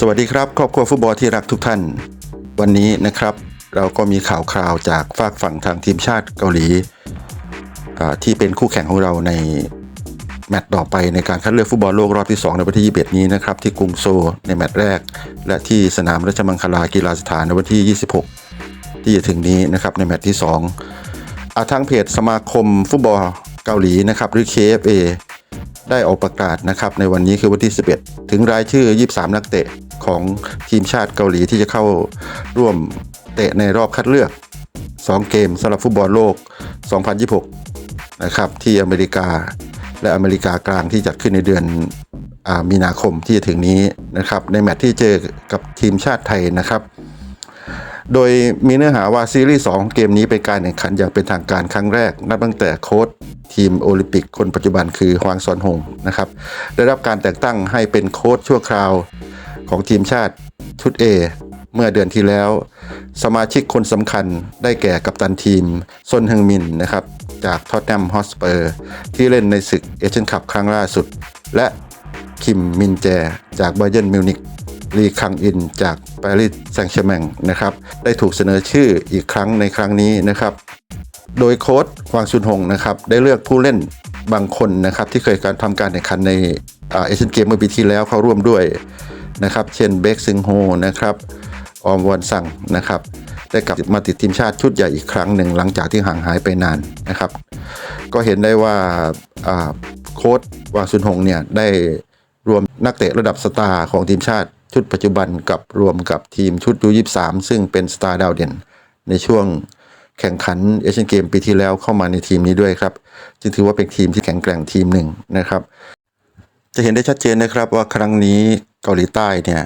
สวัสดีครับ ครอบครัวฟุตบอลที่รักทุกท่าน วันนี้นะครับ เราก็มีข่าวคราวจากฝากฝั่งทางทีมชาติเกาหลีที่เป็นคู่แข่งของเราในแมตช์ต่อไปในการคัดเลือกฟุตบอลโลกรอบที่ 2 ในวันที่ 21 นี้นะครับ ที่กรุงโซในแมตช์แรก และที่สนามราชมังคลากีฬาสถานในวันที่ 26 ที่จะถึงนี้นะครับในแมตช์ที่2อาทางเพจสมาคมฟุตบอลเกาหลีนะครับหรือ KFA ได้ออกประกาศนะครับในวันนี้คือวันที่ 11 ถึงรายชื่อ 23 นักเตะ ของทีมชาติเกาหลีที่จะเข้าร่วมเตะในรอบคัดเลือก 2 เกมสำหรับฟุตบอลโลก 2026 นะครับที่อเมริกาและอเมริกากลางที่จัดขึ้นในเดือนอมีนาคมที่จะถึงนี้นะครับในแมตช์ที่เจอกับทีมชาติไทยนะครับ โดยมีเนื้อหาว่าซีรีส์ 2 เกมนี้เป็นการแข่งขันอย่างเป็นทางการครั้งแรก นับตั้งแต่โค้ชทีมโอลิมปิกคนปัจจุบันคือฮวางซอนฮงนะครับได้รับการแต่งตั้งให้เป็นโค้ชชั่วคราว ของทีมชาติชุด A เมื่อเดือนที่แล้ว สมาชิกคนสำคัญได้แก่กัปตันทีมซนฮึงมินนะครับ จากท็อตแนมฮอสเปอร์ ที่เล่นในศึกเอเชียนคัพครั้งล่าสุด และคิมมินแจ จากไบเยนมิวนิกลีคังอินจากปารีสแซงต์แชร์แมงนะครับ ได้ถูกเสนอชื่ออีกครั้งในครั้งนี้นะครับ โดยโค้ชควางซุนฮงนะครับ ได้เลือกผู้เล่นบางคนนะครับ ที่เคยการทำการแข่งขันในเอเชียนเกมเมื่อปีที่แล้วเข้าร่วมด้วย นะครับ เช่นเบคซึงโฮนะครับออมวอนซังนะครับได้กลับมาติดทีมชาติชุดใหญ่อีกครั้งหนึ่งหลังจากที่ห่างหายไปนานนะครับ ก็เห็นได้ว่าโค้ชวางซุนฮงเนี่ยได้รวมนักเตะระดับสตาร์ของทีมชาติชุดปัจจุบันกับรวมกับทีมชุดยู23ซึ่งเป็นสตาร์ดาวเด่น ในช่วงแข่งขันเอเชียนเกมปีที่แล้วเข้ามาในทีมนี้ด้วยครับ จึงถือว่าเป็นทีมที่แข็งแกร่งทีมหนึ่งนะครับ จะเห็นได้ชัดเจนนะครับว่าครั้งนี้เกาหลีใต้เนี่ย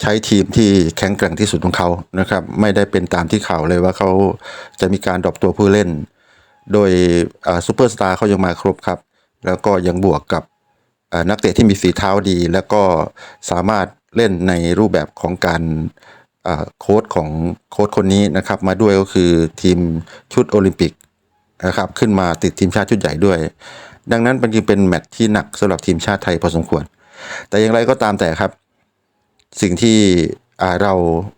ใช้ทีมที่แข็งแกร่งที่สุดของเขานะครับ ไม่ได้เป็นตามที่ข่าวเลยว่าเขาจะมีการดรอปตัวผู้เล่น โดยซูเปอร์สตาร์เขายังมาครบครับ แล้วก็ยังบวกกับนักเตะที่มีฝีเท้าดี แล้วก็สามารถเล่นในรูปแบบของการโค้ชของโค้ชคนนี้นะครับ มาด้วยก็คือทีมชุดโอลิมปิกนะครับ ขึ้นมาติดทีมชาติชุดใหญ่ด้วย ดังนั้นมันจึงเป็นแมตช์ที่หนักสำหรับทีมชาติไทยพอสมควร แต่อย่างไรก็ตามแต่ครับ สิ่งที่เรา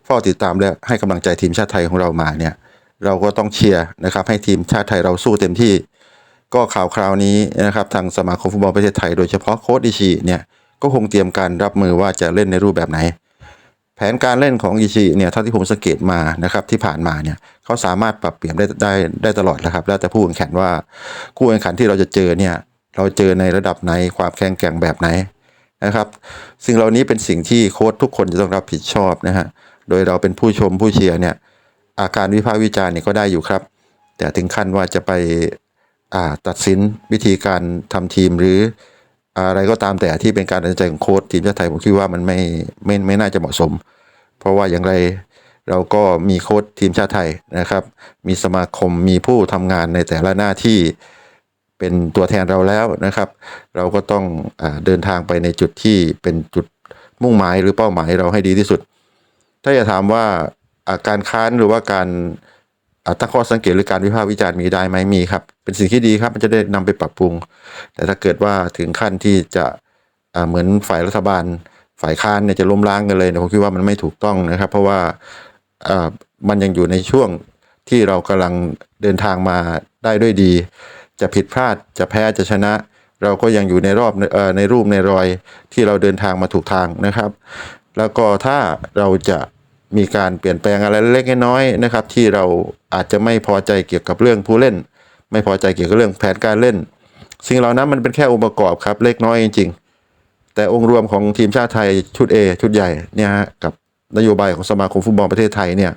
เฝ้าติดตามและให้กำลังใจทีมชาติไทยของเรามาเนี่ย เราก็ต้องเชียร์นะครับ ให้ทีมชาติไทยเราสู้เต็มที่ ก็ข่าวคราวนี้นะครับ ทางสมาคมฟุตบอลประเทศไทย โดยเฉพาะโค้ชอิชิเนี่ยก็คงเตรียมการรับมือว่าจะเล่นในรูปแบบไหน แผนการเล่นของอิชิเนี่ยเท่าที่ผมสังเกตมานะครับที่ผ่านมาเนี่ยเขาสามารถปรับเปลี่ยนได้ได้ได้ตลอดแล้วครับ แล้วแต่ผู้แข่งขันว่าคู่แข่งขันที่เราจะเจอเนี่ยเราเจอในระดับไหนความแข็งแกร่งแบบไหนนะครับ สิ่งเหล่านี้เป็นสิ่งที่โค้ชทุกคนจะต้องรับผิดชอบนะฮะโดยเราเป็นผู้ชมผู้เชียร์เนี่ยอาการวิพากษ์วิจารณ์เนี่ยก็ได้อยู่ครับ แต่ถึงขั้นว่าจะไปอ่าตัดสินวิธีการทำทีมหรือ อะไรก็ตามแต่ที่เป็นการตัดสินใจของโค้ชทีมชาติไทยผมคิดว่ามันไม่ไม่ไม่น่าจะเหมาะสม เพราะว่าอย่างไรเราก็มีโค้ชทีมชาติไทยนะครับ มีสมาคมมีผู้ทำงานในแต่ละหน้าที่เป็นตัวแทนเราแล้วนะครับ เราก็ต้องอเดินทางไปในจุดที่เป็นจุดมุ่งหมายหรือเป้าหมายเราให้ดีที่สุด ถ้าจะถามว่าการค้านหรือว่าการ ตั้งข้อสังเกตหรือการวิพากษ์วิจารณ์มีได้ไหมมีครับ เป็นสิ่งที่ดีครับ มันจะได้นำไปปรับปรุง แต่ถ้าเกิดว่าถึงขั้นที่จะอ่าเหมือนฝ่ายรัฐบาล ฝ่ายค้านเนี่ยจะล้มล้างกันเลยเนี่ยผมคิดว่ามันไม่ถูกต้องนะครับ เพราะว่าอ่ามันยังอยู่ในช่วงที่เรากำลังเดินทางมาได้ด้วยดี จะผิดพลาดจะแพ้จะชนะ เราก็ยังอยู่ในรอบเอ่อในรูปในรอยที่เราเดินทางมาถูกทางนะครับ แล้วก็ถ้าเราจะ มีการเปลี่ยนแปลงอะไรเล็กน้อยนะครับ ที่เราอาจจะไม่พอใจเกี่ยวกับเรื่องผู้เล่น ไม่พอใจเกี่ยวกับเรื่องแผนการเล่น สิ่งเหล่านั้นมันเป็นแค่องค์ประกอบครับเล็กน้อยจริงๆ แต่องค์รวมของทีมชาติไทยชุด A ชุดใหญ่เนี่ยฮะกับนโยบายของสมาคมฟุตบอลประเทศไทยเนี่ย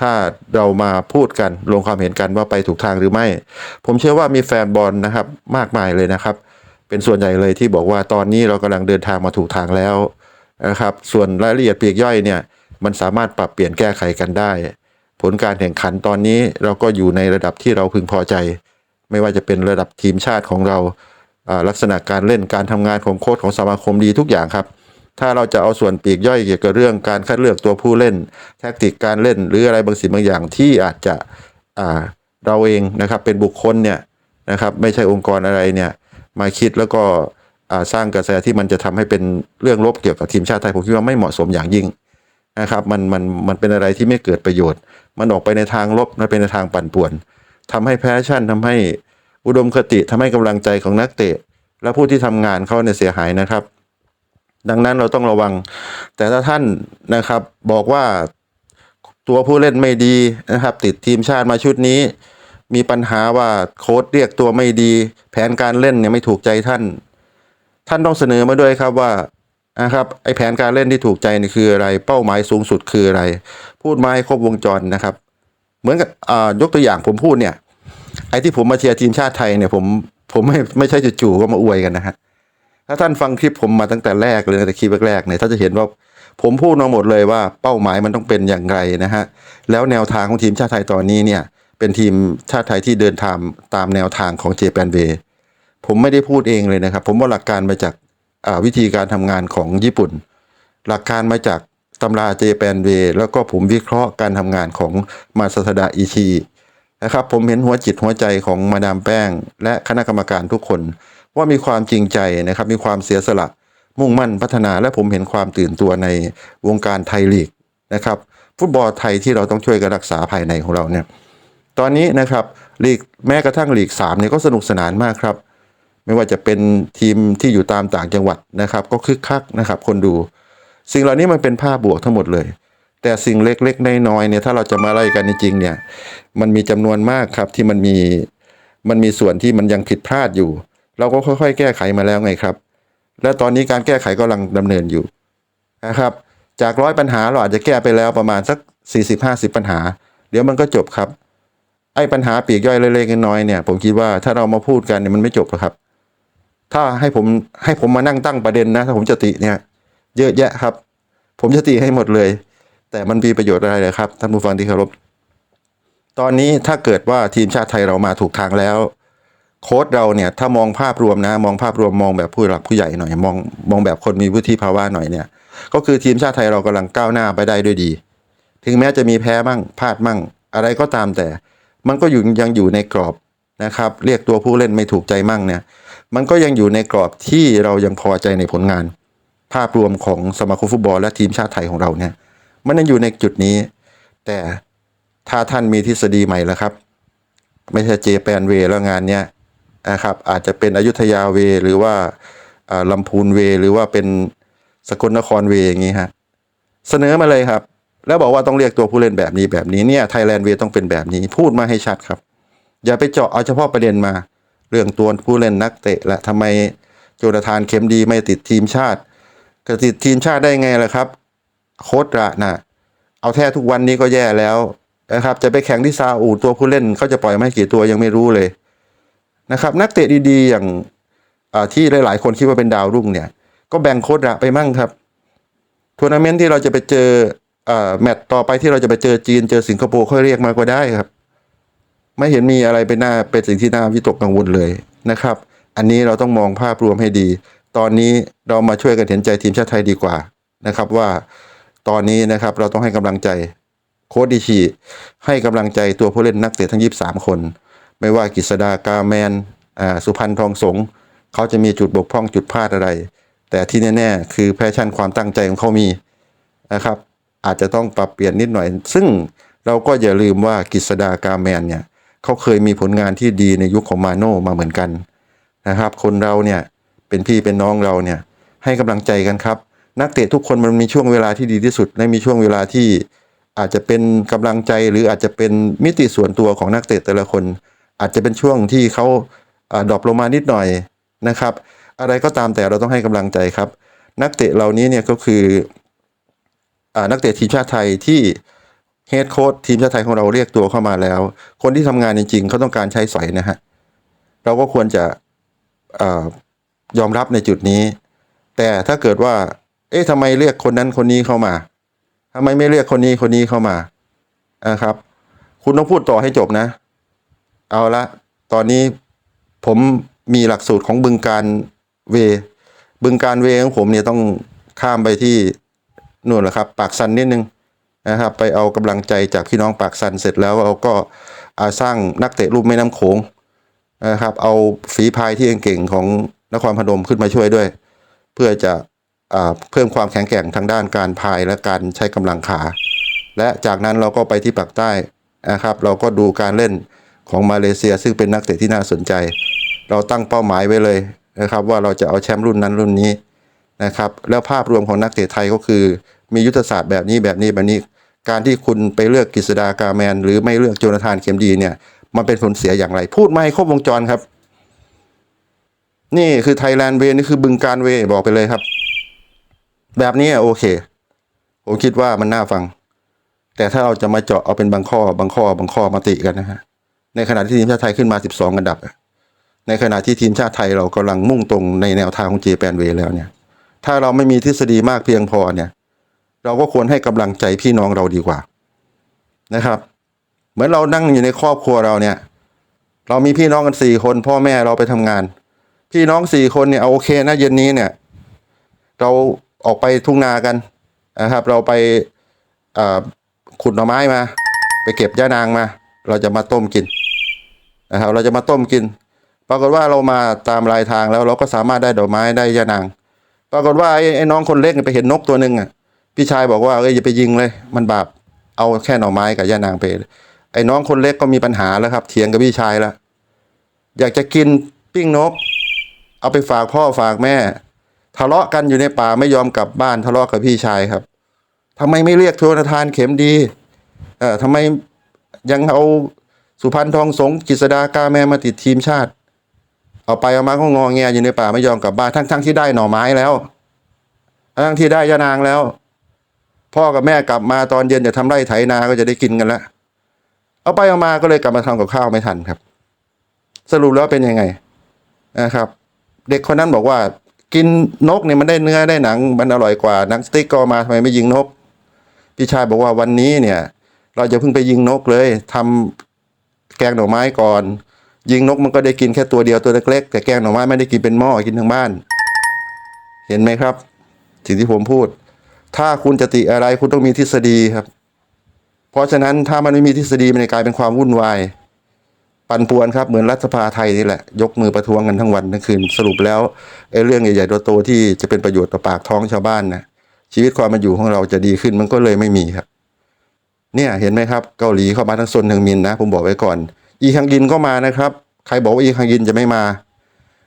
ถ้าเรามาพูดกันลงความเห็นกันว่าไปถูกทางหรือไม่ ผมเชื่อว่ามีแฟนบอลนะครับมากมายเลยนะครับ เป็นส่วนใหญ่เลยที่บอกว่าตอนนี้เรากำลังเดินทางมาถูกทางแล้วนะครับ ส่วนรายละเอียดปลีกย่อยเนี่ย มันสามารถปรับเปลี่ยนแก้ไขกันได้ ผลการแข่งขันตอนนี้เราก็อยู่ในระดับที่เราพึงพอใจ ไม่ว่าจะเป็นระดับทีมชาติของเราลักษณะการเล่นการทำงานของโค้ชของสมาคมดีทุกอย่างครับ ถ้าเราจะเอาส่วนปีกย่อยเกี่ยวกับเรื่องการคัดเลือกตัวผู้เล่น แทคติกการเล่น หรืออะไรบางสิ่งบางอย่างที่อาจจะเราเองนะครับเป็นบุคคลเนี่ยนะครับไม่ใช่องค์กรอะไรเนี่ยมาคิดแล้วก็สร้างกระแสที่มันจะทำให้เป็นเรื่องลบเกี่ยวกับทีมชาติไทยผมคิดว่าไม่เหมาะสมอย่างยิ่ง นะครับมันมันมันเป็นอะไรที่ไม่เกิดประโยชน์ มันออกไปในทางลบมันเป็นในทางปั่นป่วนทำให้แพชชั่นทำให้อุดมคติทำให้กำลังใจของนักเตะ และผู้ที่ทำงานเขาเนี่ยเสียหายนะครับ ดังนั้นเราต้องระวัง แต่ถ้าท่านนะครับบอกว่าตัวผู้เล่นไม่ดีนะครับ ติดทีมชาติมาชุดนี้ มีปัญหาว่าโค้ดเรียกตัวไม่ดี แผนการเล่นเนี่ยไม่ถูกใจท่าน ท่านต้องเสนอมาด้วยครับว่า นะครับไอแผนการเล่นที่ถูกใจนี่คืออะไร เป้าหมายสูงสุดคืออะไร พูดมาให้ครบวงจรนะครับ เหมือนกับยกตัวอย่างผมพูดเนี่ย ไอ้ที่ผมมาเชียร์ทีมชาติไทยเนี่ยผมผมไม่ไม่ใช่จู่ๆก็มาอวยกันนะฮะถ้าท่านฟังคลิปผมมาตั้งแต่แรกเลยตั้งแต่คลิปแรกเนี่ยท่านจะเห็นว่าผมพูดมาหมดเลยว่าเป้าหมายมันต้องเป็นอย่างไรนะฮะแล้วแนวทางของทีมชาติไทยตอนนี้เนี่ย เป็นทีมชาติไทยที่เดินทางตามแนวทางของเจแปนเบผมไม่ได้พูดเองเลยนะครับ ผมว่าหลักการมาจาก วิธีการทำงานของญี่ปุ่น หลักการมาจากตำราเจแปนเวแล้วก็ผมวิเคราะห์การทำงานของมาสดาอิชินะครับผมเห็นหัวจิตหัวใจของมาดามแป้ง และคณะกรรมการทุกคน ว่ามีความจริงใจนะครับมีความเสียสละ มุ่งมั่นพัฒนา และผมเห็นความตื่นตัวในวงการไทยลีกนะครับฟุตบอลไทยที่เราต้องช่วยกันรักษาภายในของเราเนี่ยตอนนี้นะครับลีกแม้กระทั่งลีกสามเนี่ยก็สนุกสนานมากครับ ไม่ว่าจะเป็นทีมที่อยู่ตามต่างจังหวัดนะครับ ก็คึกคักนะครับ คนดู สิ่งเหล่านี้มันเป็นภาพบวกทั้งหมดเลย แต่สิ่งเล็กๆน้อยๆเนี่ยถ้าเราจะมาไล่กันจริงๆเนี่ยมันมีจำนวนมากครับที่มันมีมันมีส่วนที่มันยังผิดพลาดอยู่ เราก็ค่อยๆ แก้ไขมาแล้วไงครับ และตอนนี้การแก้ไขกำลังดำเนินอยู่นะครับ จากร้อยปัญหาเราอาจจะแก้ไปแล้วประมาณสัก 40-50 ปัญหา เดี๋ยวมันก็จบครับไอ้ปัญหาปีกย่อยเล็กๆน้อยๆเนี่ยผมคิดว่าถ้าเรามาพูดกันเนี่ยมันไม่จบหรอกครับ ถ้าให้ผมให้ผมมานั่งตั้งประเด็นนะถ้าผมจะติเนี่ย เยอะแยะครับ ผมจะติให้หมดเลย แต่มันมีประโยชน์อะไรเลยครับท่านผู้ฟังที่เคารพตอนนี้ถ้าเกิดว่าทีมชาติไทยเรามาถูกทางแล้ว โค้ดเราเนี่ยถ้ามองภาพรวมนะ มองภาพรวมมองแบบผู้หลักผู้ใหญ่หน่อย มองมองแบบคนมีวุฒิภาวะหน่อยเนี่ย ก็คือทีมชาติไทยเรากำลังก้าวหน้าไปได้ด้วยดี ถึงแม้จะมีแพ้มั่งพลาดมั่ง อะไรก็ตามแต่ มันก็อยู่ยังอยู่ในกรอบนะครับ เรียกตัวผู้เล่นไม่ถูกใจมั่งเนี่ย มันก็ยังอยู่ในกรอบที่เรายังพอใจในผลงาน ภาพรวมของสมาคมฟุตบอลและทีมชาติไทยของเราเนี่ย มันยังอยู่ในจุดนี้ แต่ถ้าท่านมีทฤษฎีใหม่แล้วครับ ไม่ใช่เจแปนเวแล้วงานเนี้ยนะครับอาจจะเป็นอยุธยาเวหรือว่าอ่าลำพูนเวหรือว่าเป็นสกลนครเวอย่างนี้ฮะเสนอมาเลยครับ แล้วบอกว่าต้องเรียกตัวผู้เล่นแบบนี้แบบนี้เนี่ยไทยแลนด์เวต้องเป็นแบบนี้พูดมาให้ชัดครับ อย่าไปเจาะเอาเฉพาะประเด็นมา เรื่องตัวผู้เล่นนักเตะและทำไมโจนาธานเข็มดีไม่ติดทีมชาติจะติดทีมชาติได้ไงล่ะครับ โค้ดระนะเอาแท้ทุกวันนี้ก็แย่แล้วนะครับ จะไปแข่งที่ซาอุตัวผู้เล่นเขาจะปล่อยไม่กี่ตัวยังไม่รู้เลยนะครับ นักเตะดีๆ อย่างอ่าที่หลายๆ คนคิดว่าเป็นดาวรุ่งเนี่ย ก็แบ่งโค้ดระไปมั่งครับทัวร์นาเมนต์ที่เราจะไปเจออแมตต์ต่อไปที่เราจะไปเจอจีนเจอสิงคโปร์ค่อยเรียกมาก็ได้ครับ ไม่เห็นมีอะไรเป็นหน้าเป็นสิ่งที่น่าวิตกกังวลเลยนะครับ อันนี้เราต้องมองภาพรวมให้ดี ตอนนี้เรามาช่วยกันเห็นใจทีมชาติไทยดีกว่านะครับว่าตอนนี้นะครับเราต้องให้กำลังใจโค้ดดิชีให้กำลังใจตัวผู้เล่นนักเตะทั้ง 23 คน ไม่ว่ากฤษดากาแมนอ่าสุพันธ์ทองสงเขาจะมีจุดบกพร่องจุดพลาดอะไร แต่ที่แน่ๆ คือแพชชั่นความตั้งใจของเขามีนะครับอาจจะต้องปรับเปลี่ยนนิดหน่อย ซึ่งเราก็อย่าลืมว่ากฤษดากาแมนเนี่ย เขาเคยมีผลงานที่ดีในยุคของมาโน่มาเหมือนกันนะครับ คนเราเนี่ยเป็นพี่เป็นน้องเราเนี่ยให้กำลังใจกันครับ นักเตะทุกคนมันมีช่วงเวลาที่ดีที่สุดและมีช่วงเวลาที่อาจจะเป็นกำลังใจหรืออาจจะเป็นมิติส่วนตัวของนักเตะแต่ละคน อาจจะเป็นช่วงที่เขาอดรอปลงมานิดหน่อยนะครับ อะไรก็ตามแต่เราต้องให้กำลังใจครับ นักเตะเหล่านี้เนี่ยก็คืออนักเตะทีมชาติไทยที่ เฮดโค้ชทีมชาติไทยของเราเรียกตัวเข้ามาแล้ว คนที่ทำงานจริง ๆเขาต้องการใช้สอยนะฮะเราก็ควรจะอยอมรับในจุดนี้ แต่ถ้าเกิดว่า เอ๊ะทำไมเรียกคนนั้นคนนี้เข้ามาทำไมไม่เรียกคนนี้คนนี้เข้ามานะครับ คุณต้องพูดต่อให้จบนะ เอาละตอนนี้ผมมีหลักสูตรของบึงการเว บึงการเวของผมเนี่ยต้องข้ามไปที่นู่นแหละครับ ปากซันนิดนึง นะครับไปเอากำลังใจจากพี่น้องปากซันเสร็จแล้วเราก็อาสร้างนักเตะรูปแม่น้ำโขงนะครับเอาฝีพายที่เก่งๆของนครพนมขึ้นมาช่วยด้วย เพื่อจะอเพิ่มความแข็งแกร่งทางด้านการพายและการใช้กำลังขา และจากนั้นเราก็ไปที่ปากใต้นะครับ เราก็ดูการเล่นของมาเลเซียซึ่งเป็นนักเตะที่น่าสนใจ เราตั้งเป้าหมายไว้เลยนะครับ ว่าเราจะเอาแชมป์รุ่นนั้นรุ่นนี้นะครับ แล้วภาพรวมของนักเตะไทยก็คือมียุทธศาสตร์แบบนี้แบบนี้แบบนี้ การที่คุณไปเลือกกฤษดากาแมน หรือไม่เลือกโจนาธานเข็มดีเนี่ย มันเป็นผลเสียอย่างไร พูดมาให้ครบวงจรครับ นี่คือไทยแลนด์เวนี่คือบึงการเวบอกไปเลยครับ แบบนี้โอเค ผมคิดว่ามันน่าฟัง แต่ถ้าเราจะมาเจาะเอาเป็นบางข้อบางข้อบางข้อมาติกันนะฮะในขณะที่ทีมชาติไทยขึ้นมา 12 อันดับ ในขณะที่ทีมชาติไทยเรากำลังมุ่งตรงในแนวทางของเจแปนเวแล้วเนี่ย ถ้าเราไม่มีทฤษฎีมากเพียงพอเนี่ย เราก็ควรให้กำลังใจพี่น้องเราดีกว่านะครับ เหมือนเรานั่งอยู่ในครอบครัวเราเนี่ย เรามีพี่น้องกันสี่คน พ่อแม่เราไปทำงาน พี่น้องสี่คนเนี่ยเอาโอเคนะเย็นนี้เนี่ย เราออกไปทุ่งนากันนะครับ เราไปขุดหน่อไม้มา ไปเก็บย่านางมา เราจะมาต้มกินนะครับ เราจะมาต้มกิน ปรากฏว่าเรามาตามรายทางแล้วเราก็สามารถได้ดอกไม้ได้ย่านาง ปรากฏว่าไอ้น้องคนเล็กไปเห็นนกตัวหนึ่งอะ พี่ชายบอกว่าเอ้ยอย่าไปยิงเลย มันบาปเอาแค่หน่อไม้กับย่านางไปไอ้น้องคนเล็กก็มีปัญหาแล้วครับเถียงกับพี่ชายแล้วอยากจะกินปิ้งนก เอาไปฝากพ่อฝากแม่ ทะเลาะกันอยู่ในป่าไม่ยอมกลับบ้านทะเลาะกับพี่ชายครับทำไมไม่เรียกโทนทานเข็มดีเอ่อทำไมยังเอาสุพรรณทองสงกฤษดากาแม่มาติดทีมชาติ เอาไปเอามาก็งอแงอยู่ในป่าไม่ยอมกลับบ้านทั้งทั้งที่ได้หน่อไม้แล้ว ทั้งที่ได้ยานางแล้ว พ่อกับแม่กลับมาตอนเย็นจะทำไร่ไถนาก็จะได้กินกันล้วเอาไปเอามาก็เลยกลับมาทำกับข้าวไม่ทันครับ สรุปแล้วเป็นยังไงนะครับ เด็กคนนั้นบอกว่า กินนกเนี่ยมันได้เนื้อได้หนัง มันอร่อยกว่านังสติ๊กก็มาทำไมไม่ยิงนกพี่ชายบอกว่าวันนี้เนี่ย เราจะเพิ่งไปยิงนกเลยทำแกงหน่อไม้ก่อน ยิงนกมันก็ได้กินแค่ตัวเดียวตัวเล็กๆแต่แกงหน่อไม้ไม่ได้กินเป็นหม้อกินทั้งบ้าน เห็นไหมครับ สิ่งที่ผมพูด ถ้าคุณจะติอะไรคุณต้องมีทฤษฎีครับ เพราะฉะนั้นถ้ามันไม่มีทฤษฎีมันจะกลายเป็นความวุ่นวาย ปั่นป่วนครับเหมือนรัฐสภาไทยนี่แหละ ยกมือประท้วงกันทั้งวันทั้งคืนสรุปแล้วไอ้เรื่องใหญ่ๆโตๆที่จะเป็นประโยชน์ต่อปากท้องชาวบ้านนะชีวิตความเป็นอยู่ของเราจะดีขึ้นมันก็เลยไม่มีครับ เนี่ยเห็นไหมครับ เกาหลีเข้ามาทั้งซนทั้งมินนะ ผมบอกไว้ก่อน อีคังยินก็มานะครับ ใครบอกว่าอีคังยินจะไม่มา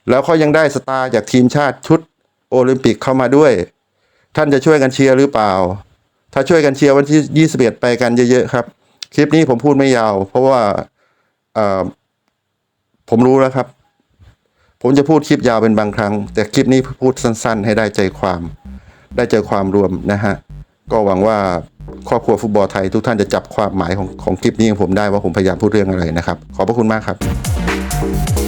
แล้วเขายังได้สตาร์จากทีมชาติชุดโอลิมปิกเข้ามาด้วย ท่านจะช่วยกันเชียร์หรือเปล่า ถ้าช่วยกันเชียร์วันที่ 21 ไปกันเยอะๆครับ คลิปนี้ผมพูดไม่ยาว เพราะว่าผมรู้แล้วครับ ผมจะพูดคลิปยาวเป็นบางครั้ง แต่คลิปนี้พูดสั้น ๆ ให้ได้ใจความ ได้ใจความรวมนะฮะ ก็หวังว่าครอบครัวฟุตบอลไทยทุกท่านจะจับความหมายของของคลิปนี้ของผมได้ว่าผมพยายามพูดเรื่องอะไรนะครับ ขอบพระคุณมากครับ